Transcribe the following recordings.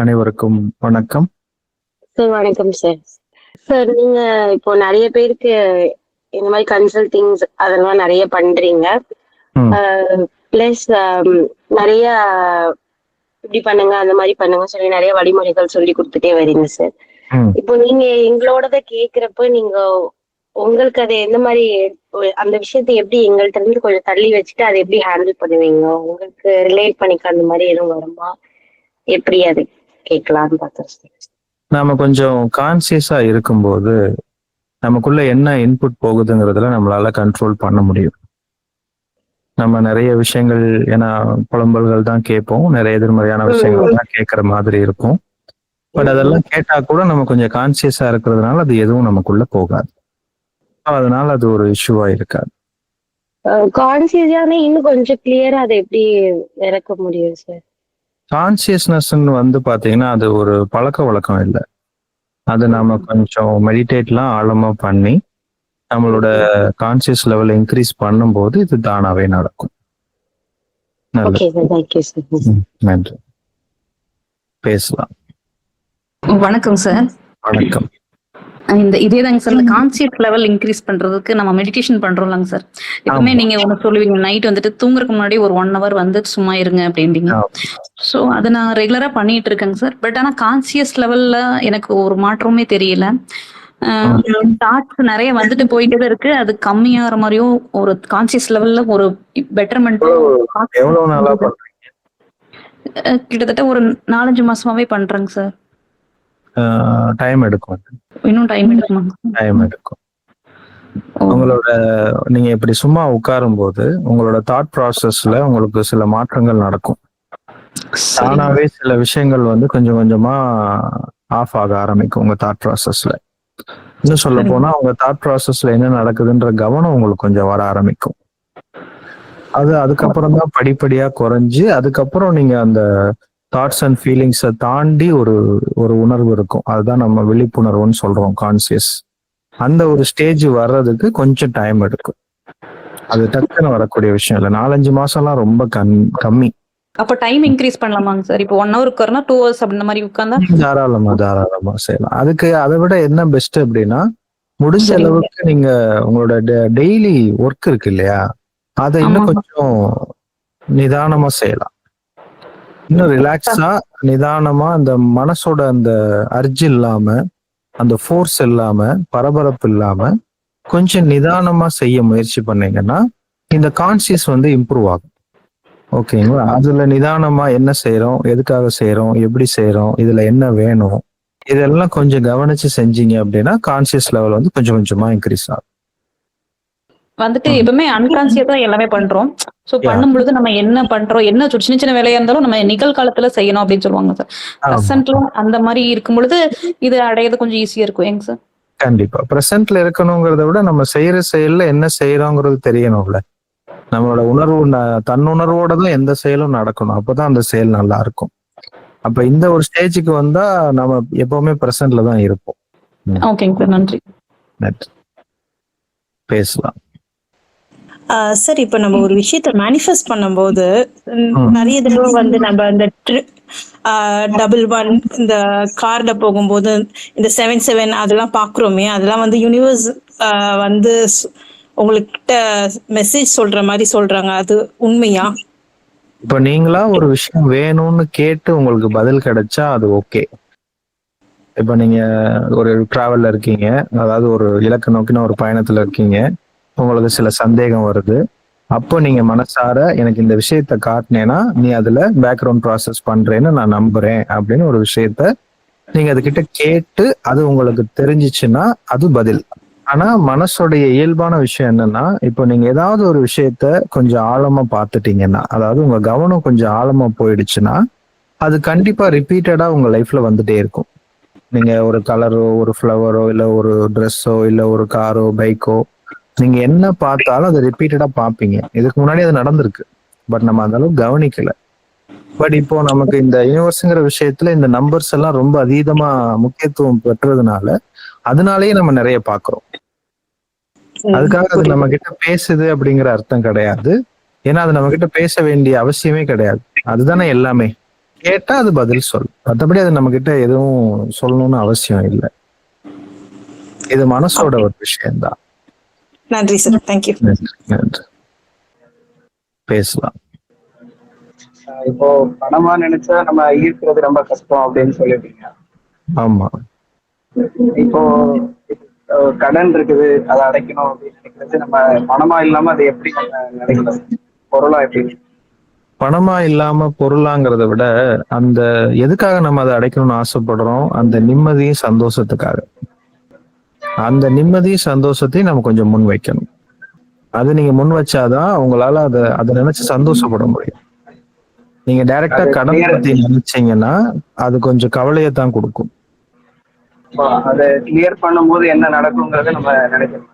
அனைவருக்கும் வணக்கம். சார் வணக்கம் சார். சார் நீங்க இப்போ நிறைய பேருக்கு இந்த மாதிரி கன்சல்டிங்ஸ் அதெல்லாம் நிறைய பண்றீங்க. பிளஸ் நிறைய இப்படி பண்ணுங்க அந்த மாதிரி பண்ணுங்க சொல்லி நிறைய வழிமுறைகள் சொல்லி கொடுத்துட்டே வரீங்க சார். இப்போ நீங்க எங்களோடத கேக்குறப்ப நீங்க உங்களுக்கு அதை எந்த மாதிரி அந்த விஷயத்தை எப்படி எங்கள்ட்ட இருந்து கொஞ்சம் தள்ளி வச்சுட்டு அதை எப்படி ஹேண்டில் பண்ணுவீங்க? உங்களுக்கு ரிலேட் பண்ணிக்க அந்த மாதிரி எதுவும் வருமா? எப்படி அது? கேட்கலாம்னு பார்த்தேன் சார் நாம கொஞ்சம் கான்சியஸா இருக்கும்போது நமக்குள்ள என்ன இன்புட் போகுதுங்கிறதுல நம்மளால கண்ட்ரோல் பண்ண முடியும். நம்ம நிறைய விஷயங்கள் ஏன்னா புலம்பல்கள் தான் கேட்போம். நிறைய எதிர்மறையான விஷயங்கள் தான் கேட்கற மாதிரி இருக்கும். பட் அதெல்லாம் கேட்டா கூட நம்ம கொஞ்சம் கான்சியஸா இருக்கிறதுனால அது எதுவும் நமக்குள்ள போகாது. அதனால அது ஒரு இஷ்யூவா இருக்காது. கான்சியஸான இன்னும் கொஞ்சம் கிளியரா அதை எப்படி இறக்க முடியும் சார் கான்சியஸ்னஸ் வந்து பாத்தீங்கன்னா அது ஒரு பழக்க வழக்கம் இல்லை. அது நாம கொஞ்சம் மெடிடேட்லாம் ஆழமா பண்ணி நம்மளோட கான்சியஸ் லெவல் இன்க்ரீஸ் பண்ணும்போது இது தானாவே நடக்கும். நன்றி. பேசலாம். வணக்கம் சார் வணக்கம். இந்த இதேதாங்க சார் இந்த கான்சியஸ் லெவல் இன்க்ரீஸ் பண்றதுக்கு நம்ம மெடிடேஷன் பண்றோம்லங்க சார் எப்பவுமே. நீங்க ஒண்ணு சொல்லுவீங்க நைட் வந்துட்டு தூங்குறதுக்கு முன்னாடி ஒரு ஒன் ஹவர் வந்து சும்மா இருங்க அப்படிம்பீங்க. சோ அதை நான் ரெகுலரா பண்ணிட்டு இருக்கேங்க சார் பட் ஆனா கான்சியஸ் லெவல்ல எனக்கு ஒரு மாற்றமே தெரியல. தாட்ஸ் நிறைய வந்துட்டு போயிட்டே தான் இருக்கு. அது கம்மியாகிற மாதிரியும் ஒரு கான்சியஸ் லெவல்ல ஒரு பெட்டர்மெண்ட் கிட்டத்தட்ட ஒரு நாலஞ்சு மாசமாவே பண்றேங்க சார் டைம் எடுக்கும் இன்னும் டைம் எடுக்குமா? டைம் எடுக்கும். உங்களோட நீங்க இப்படி சும்மா உட்காரும் போது உங்களோட தாட் ப்ராசஸ்ல உங்களுக்கு சில மாற்றங்கள் நடக்கும். தானாவே சில விஷயங்கள் வந்து கொஞ்சம் கொஞ்சமா ஆஃப் ஆக ஆரம்பிக்கும் உங்க தாட் ப்ராசஸ்ல இன்னும் சொல்ல. போனா உங்க தாட் ப்ராசஸ்ல என்ன நடக்குதுன்ற கவனம் உங்களுக்கு கொஞ்சம் வர ஆரம்பிக்கும். அது அதுக்கப்புறம் தான் படிப்படியா குறைஞ்சு அதுக்கப்புறம் நீங்க அந்த தாட்ஸ் அண்ட் ஃபீலிங்ஸை தாண்டி ஒரு ஒரு உணர்வு இருக்கும். அதுதான் நம்ம விழிப்புணர்வுன்னு சொல்றோம் கான்சியஸ் அந்த ஒரு ஸ்டேஜ் வர்றதுக்கு கொஞ்சம் டைம் எடுக்கும். அது டக்குன்னு வரக்கூடிய விஷயம் இல்லை. நாலஞ்சு மாசம்லாம் ரொம்ப கண் கம்மி. அப்ப டைம் இன்க்ரீஸ் பண்ணலாமாங்க சார் இப்போ ஒன் ஹவர் உட்காருனா டூ ஹவர்ஸ் அந்த மாதிரி உட்கார்ந்தா? தாராளமா தாராளமா செய்யலாம். அதுக்கு அதை விட என்ன பெஸ்ட் அப்படின்னா முடிஞ்ச. அளவுக்கு நீங்க உங்களோட டெய்லி ஒர்க் இருக்கு இல்லையா? அதை இன்னும். கொஞ்சம் நிதானமா செய்யலாம். இன்னும் ரிலாக்ஸா நிதானமா அந்த மனசோட அந்த அர்ஜ் இல்லாம அந்த ஃபோர்ஸ் இல்லாம பரபரப்பு இல்லாம கொஞ்சம் நிதானமா செய்ய முயற்சி பண்ணீங்கன்னா இந்த கான்சியஸ் வந்து இம்ப்ரூவ் ஆகும். ஓகேங்களா அதுல நிதானமா என்ன செய்யறோம் எதுக்காக செய்யறோம் எப்படி செய்யறோம் இதுல என்ன வேணும்? இதெல்லாம் கொஞ்சம் கவனிச்சு செஞ்சீங்க அப்படின்னா கான்சியஸ் லெவல் வந்து கொஞ்சம் கொஞ்சமா இன்க்ரீஸ் ஆகும். வந்துட்டு எப்பவுமே அன்கான்சியஸ் தான் எல்லாமே பண்றோம். So Yeah. பண்ணும் பொழுது நம்ம என்ன பண்றோம் என்ன சின்ன சின்ன வேலையா இருந்தாலும் நம்ம நிகழ்காலத்துல செய்யணும் அப்படின்னு சொல்லுவாங்க சார். பிரசன்ட்ல அந்த மாதிரி இருக்கும் பொழுது இது அடையிறது கொஞ்சம் ஈஸியா இருக்கும். ஏங்க சார்? கண்டிப்பா. பிரசன்ட்ல இருக்கணுங்கிறத விட நம்ம செய்யற செயல்ல என்ன செய்யறோங்கிறது தெரியணும்ல. நம்மளோட உணர்வு தன்னுணர்வோட தான் எந்த செயலும் நடக்கணும். அப்பதான் அந்த செயல் நல்லா இருக்கும். அப்ப இந்த ஒரு ஸ்டேஜுக்கு வந்தா நம்ம எப்பவுமே பிரசன்ட்ல தான் இருப்போம். ஓகேங்க சார். நன்றி. நன்றி. பேசலாம். சார் இப்போ நம்ம ஒரு விஷயத்த மேனிஃபெஸ்ட் பண்ணும்போது. நிறைய தடவை வந்து நம்ம அந்த டபுள் ஒன் இந்த கார்ல போகும்போது இந்த செவன் செவன் அதெல்லாம் பார்க்குறோமே அதெல்லாம் வந்து யூனிவர்ஸ் வந்து உங்கள்கிட்ட மெசேஜ் சொல்ற மாதிரி சொல்றாங்க. அது உண்மையா? இப்ப நீங்களா ஒரு விஷயம் வேணும்னு கேட்டு உங்களுக்கு பதில் கிடைச்சா அது ஓகே. இப்ப நீங்க ஒரு டிராவல்ல இருக்கீங்க அதாவது ஒரு இலக்கு நோக்கின ஒரு பயணத்துல இருக்கீங்க உங்களுக்கு சில சந்தேகம் வருது. அப்போ நீங்க மனசார எனக்கு இந்த விஷயத்த காட்டினேன்னா நீ அதுல பேக்ரவுண்ட் ப்ராசஸ் பண்றேன்னு நான் நம்புறேன் அப்படின்னு ஒரு விஷயத்த நீங்க அதுகிட்ட கேட்டு அது உங்களுக்கு தெரிஞ்சிச்சுன்னா அது பதில். ஆனா மனசோடைய இயல்பான விஷயம் என்னன்னா இப்போ நீங்க ஏதாவது ஒரு விஷயத்த கொஞ்சம் ஆழமா பார்த்துட்டீங்கன்னா அதாவது உங்க கவனம் கொஞ்சம் ஆழமா போயிடுச்சுன்னா அது கண்டிப்பா ரிப்பீட்டடா உங்க லைஃப்ல வந்துட்டே இருக்கும். நீங்க ஒரு கலரோ ஒரு ஃப்ளவரோ இல்ல ஒரு ட்ரெஸ்ஸோ இல்ல ஒரு காரோ பைக்கோ நீங்க என்ன பார்த்தாலும் அதை ரிப்பீட்டடா பார்ப்பீங்க. இதுக்கு முன்னாடி அது நடந்திருக்கு. பட் நம்ம அந்த அளவுக்கு கவனிக்கல. பட் இப்போ நமக்கு இந்த யூனிவர்ஸுங்கிற விஷயத்துல இந்த நம்பர்ஸ் எல்லாம் ரொம்ப அதீதமா முக்கியத்துவம் பெற்றதுனால அதனாலேயே நம்ம நிறைய பாக்குறோம் அதுக்காக அது நம்ம கிட்ட பேசுது அப்படிங்கிற அர்த்தம் கிடையாது. ஏன்னா அது நம்ம கிட்ட பேச வேண்டிய அவசியமே கிடையாது. அதுதானே எல்லாமே. கேட்டா அது பதில் சொல். மற்றபடி அது நம்ம கிட்ட எதுவும் சொல்லணும்னு அவசியம் இல்லை. இது மனசோட ஒரு விஷயம்தான். நன்றி சார். தேங்க்யூ பேசலாம். ஆஹ் இப்போ பணமா நினைச்சா நம்ம ஈர்க்கிறது ரொம்ப கஷ்டம் அப்படின்னு சொல்லிட்டீங்க. ஆமா. இப்போ கடன் இருக்குது அதை அடைக்கணும் அப்படின்னு நினைக்கிறது நம்ம பணமா இல்லாம அதை எப்படி நம்ம நினைக்கலாம் பொருளா எப்படி? பணமா இல்லாம பொருளாங்கிறத விட அந்த எதுக்காக நம்ம அதை அடைக்கணும்னு ஆசைப்படுறோம்? அந்த நிம்மதியும் சந்தோஷத்துக்காக. அந்த நிம்மதியும் சந்தோஷத்தையும் நம்ம கொஞ்சம் முன் வைக்கணும். அது நீங்க முன் வச்சாதான் உங்களால அதை அதை நினைச்சு சந்தோஷப்பட முடியும். நீங்க டைரக்டா கடன் பத்தி நினைச்சீங்கன்னா அது கொஞ்சம் கவலையை தான் கொடுக்கும். அதை கிளியர் பண்ணும்போது என்ன நடக்குங்கிறத நம்ம நினைக்கணும்.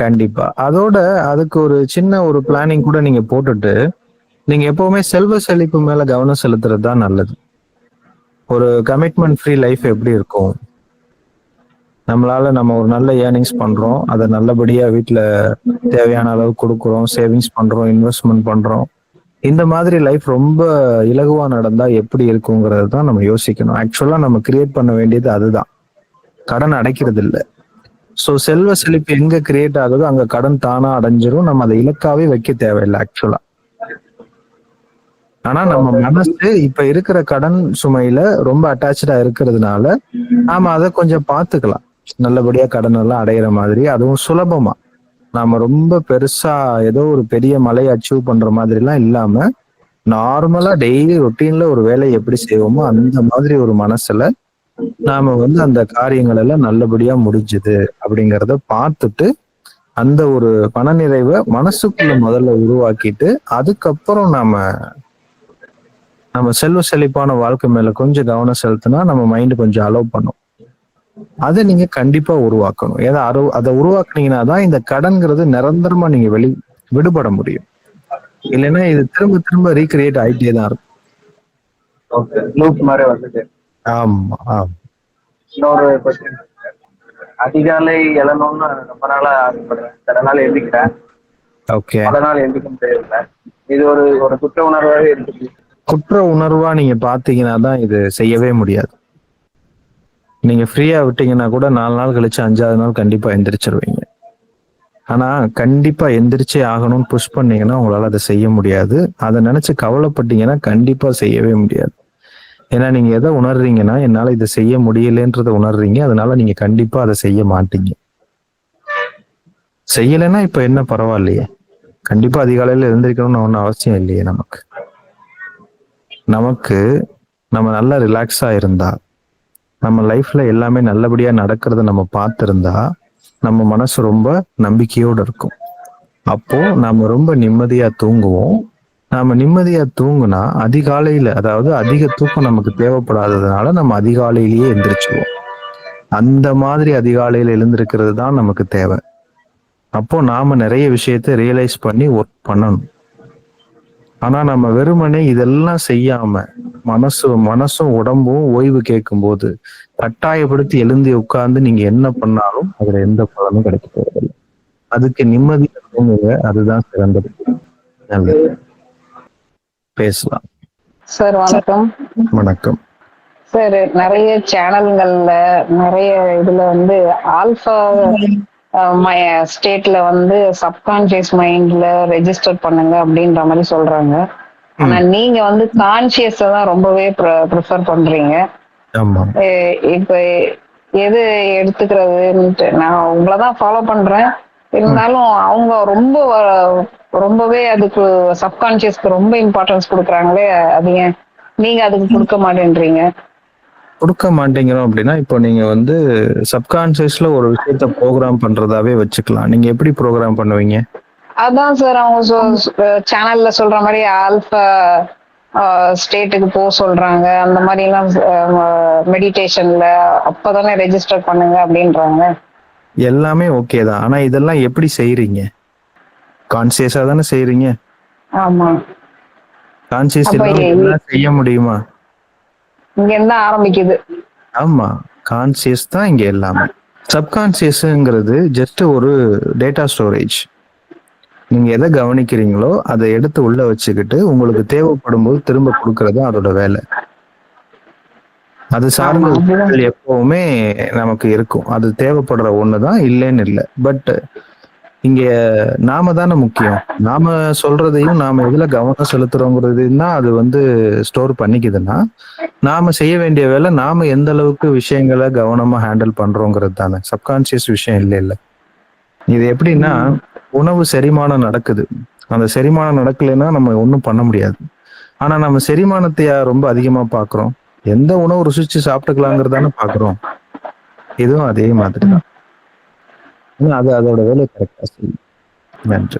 கண்டிப்பா. அதோட அதுக்கு ஒரு சின்ன ஒரு பிளானிங் கூட நீங்க போட்டுட்டு நீங்க எப்பவுமே செல்வ செழிப்பு மேல கவனம் செலுத்துறது தான் நல்லது. ஒரு கமிட்மெண்ட் ஃப்ரீ லைஃப் எப்படி இருக்கும்? நம்மளால நம்ம ஒரு நல்ல ஏர்னிங்ஸ் பண்றோம். அதை நல்லபடியா வீட்டுல தேவையான அளவு கொடுக்குறோம். சேவிங்ஸ் பண்றோம். இன்வெஸ்ட்மெண்ட் பண்றோம். இந்த மாதிரி லைஃப் ரொம்ப இலகுவா நடந்தா எப்படி இருக்குங்கிறது தான் நம்ம யோசிக்கணும். ஆக்சுவலா நம்ம கிரியேட் பண்ண வேண்டியது அதுதான். கடன் அடைக்கிறது இல்லை ஸோ செல்வ செழிப்பு எங்க கிரியேட் ஆகுதோ அங்க கடன் தானா அடைஞ்சிரும். நம்ம அதை இலக்காவே வைக்க தேவையில்லை ஆக்சுவலா ஆனா நம்ம மனசு இப்ப இருக்கிற கடன் சுமையில ரொம்ப அட்டாச்சா இருக்கிறதுனால நாம அதை கொஞ்சம் பார்த்துக்கலாம். நல்லபடியா கடன் எல்லாம் அடையிற மாதிரி அதுவும் சுலபமா. நாம ரொம்ப பெருசா ஏதோ ஒரு பெரிய மலையை அச்சீவ் பண்ற மாதிரி எல்லாம் இல்லாம நார்மலா டெய்லி ரொட்டீன்ல ஒரு வேலையை எப்படி செய்வோமோ அந்த மாதிரி ஒரு மனசுல நாம வந்து அந்த காரியங்கள் எல்லாம் நல்லபடியா முடிஞ்சுது அப்படிங்கறத பார்த்துட்டு அந்த ஒரு மனநிறைவை மனசுக்குள்ள முதல்ல உருவாக்கிட்டு அதுக்கப்புறம் நாம நம்ம செல்வ செழிப்பான வாழ்க்கை மேல கொஞ்சம் கவனம் செலுத்தினா நம்ம மைண்ட் கொஞ்சம் அலோவ் பண்ணும். அதை நீங்க கண்டிப்பா உருவாக்கணும். ஏன்னா அரு அதை உருவாக்குனீங்கன்னா தான் இந்த கடன்கிறது நிரந்தரமா நீங்க வெளி விடுபட முடியும். இல்லைன்னா இது திரும்ப திரும்ப ரீக்ரியேட் ஆயிட்டே தான் இருக்கும். ஆமா ஆமா. இன்னொரு கொஸ்டின் அதிகாலை எழணும்னு ரொம்ப நாளா ஆசைப்படுறேன். சில நாள் எழுதிக்கிறேன். ஓகே பல நாள் எழுதிக்க முடியல. இது ஒரு ஒரு குற்ற உணர்வாகவே இருக்குது குற்ற உணர்வா நீங்க பாத்தீங்கன்னா தான் இது செய்யவே முடியாது. நீங்க ஃப்ரீயா விட்டீங்கன்னா கூட நாலு நாள் கழிச்சு அஞ்சாவது நாள் கண்டிப்பா எந்திரிச்சிருவீங்க. ஆனா கண்டிப்பா எந்திரிச்சே ஆகணும்னு புஷ் பண்ணீங்கன்னா உங்களால அதை செய்ய முடியாது. அதை நினைச்சு கவலைப்பட்டீங்கன்னா கண்டிப்பா செய்யவே முடியாது. ஏன்னா நீங்க எதை உணர்றீங்கன்னா என்னால இதை செய்ய முடியலன்றதை உணர்றீங்க. அதனால நீங்க கண்டிப்பா அதை செய்ய மாட்டீங்க. செய்யலைன்னா இப்ப என்ன பரவாயில்லையே. கண்டிப்பா அதிகாலையில எழுந்திரிக்கணும்னு ஒன்றும் அவசியம் இல்லையே நமக்கு. நமக்கு நம்ம நல்லா ரிலாக்ஸா இருந்தா நம்ம லைஃப்ல எல்லாமே நல்லபடியா நடக்கிறத நம்ம பார்த்திருந்தா நம்ம மனசு ரொம்ப நம்பிக்கையோடு இருக்கும். அப்போ நாம ரொம்ப நிம்மதியா தூங்குவோம். நாம நிம்மதியா தூங்குனா அதிகாலையில அதாவது அதிக தூக்கம் நமக்கு தேவைப்படாததுனால நம்ம அதிகாலையிலேயே எந்திரிச்சுவோம் அந்த மாதிரி அதிகாலையில எழுந்திருக்கிறது தான் நமக்கு தேவை. அப்போ நாம நிறைய விஷயத்த ரியலைஸ் பண்ணி ஒர்க் பண்ணணும். ஆனா நம்ம வெறுமனே இதெல்லாம் செய்யாம மனசு மனசும் உடம்பும் ஓய்வு கேட்கும் போது கட்டாயப்படுத்தி எழுந்தி உட்கார்ந்து நீங்க என்ன பண்ணாலும் அதுல எந்த பலனும் கிடைக்க போறதில்லை. அதுக்கு தூங்குங்க அதுதான் சிறந்தது. பேசலாம். சார் வணக்கம். வணக்கம். சார் நிறைய சேனல்கள்ல நிறைய இதுல வந்து ஆல்பா ஸ்டேட்ல வந்து சப்கான்சியஸ் மைண்ட்ல ரெஜிஸ்டர் பண்ணுங்க அப்படின்ற மாதிரி சொல்றாங்க. ஆனா நீங்க வந்து கான்சியஸ் தான் ரொம்பவே ப்ரிஃபர் பண்றீங்க. இப்ப எது எடுத்துக்கிறதுன்ட்டு நான் உங்களை தான் ஃபாலோ பண்றேன். இருந்தாலும் அவங்க ரொம்ப ரொம்பவே அதுக்கு சப்கான்சியஸ்க்கு ரொம்ப இம்பார்ட்டன்ஸ் கொடுக்குறாங்களே அது ஏன்? நீங்க அதுக்கு கொடுக்க மாட்டேன்றீங்க. கொடுக்க மாட்டேங்கிறோம் அப்படின்னா இப்போ நீங்க வந்து சப்கான்சியஸ்ல ஒரு விஷயத்த ப்ரோக்ராம் பண்றதாவே வச்சுக்கலாம். நீங்க எப்படி ப்ரோக்ராம் பண்ணுவீங்க? அதான் சார் அவங்க சேனல்ல சொல்ற மாதிரி ஆல்பா ஸ்டேட்டுக்கு போக சொல்றாங்க. அந்த மாதிரி எல்லாம் மெடிடேஷன்ல அப்பதானே ரெஜிஸ்டர் பண்ணுங்க அப்படின்றாங்க. எல்லாமே ஓகே தான். ஆனா இதெல்லாம் எப்படி செய்றீங்க? கான்சியஸா தானே செய்றீங்க? ஆமா. கான்சியஸ் செய்ய முடியுமா? இங்க இருந்து ஆரம்பிக்குது. ஆமா கான்சியஸ் தான் இங்க எல்லாமே. சப்கான்சியஸ்ங்கிறது ஜஸ்ட் ஒரு டேட்டா ஸ்டோரேஜ் நீங்க எதை கவனிக்கிறீங்களோ அதை எடுத்து உள்ள வச்சுக்கிட்டு உங்களுக்கு தேவைப்படும் போது திரும்ப கொடுக்கறது அதோட வேலை. அது சார்ந்த எப்பவுமே நமக்கு இருக்கும். அது தேவைப்படுற ஒண்ணுதான் இல்லைன்னு இல்லை. பட் இங்க நாம தானே முக்கியம். நாம சொல்றதையும் நாம எதுல கவனம் செலுத்துறோங்கிறதுன்னா அது வந்து ஸ்டோர் பண்ணிக்குதுன்னா நாம செய்ய வேண்டிய வேலை நாம எந்த அளவுக்கு விஷயங்களை கவனமா ஹேண்டில் பண்றோங்கிறது தானே. சப்கான்சியஸ் விஷயம் இல்லை இல்லை. இது எப்படின்னா உணவு செரிமானம் நடக்குது. அந்த செரிமானம் நடக்கலைன்னா நம்ம ஒன்றும் பண்ண முடியாது. ஆனா நம்ம செரிமானத்தையா ரொம்ப அதிகமா பாக்குறோம். எந்த உணவு ருசிச்சு சாப்பிட்டுக்கலாங்கிறதானே பாக்குறோம். இதுவும் அதே மாதிரி தான் அது அதோட வேலை கரெக்டாக செய்யும். நன்றி.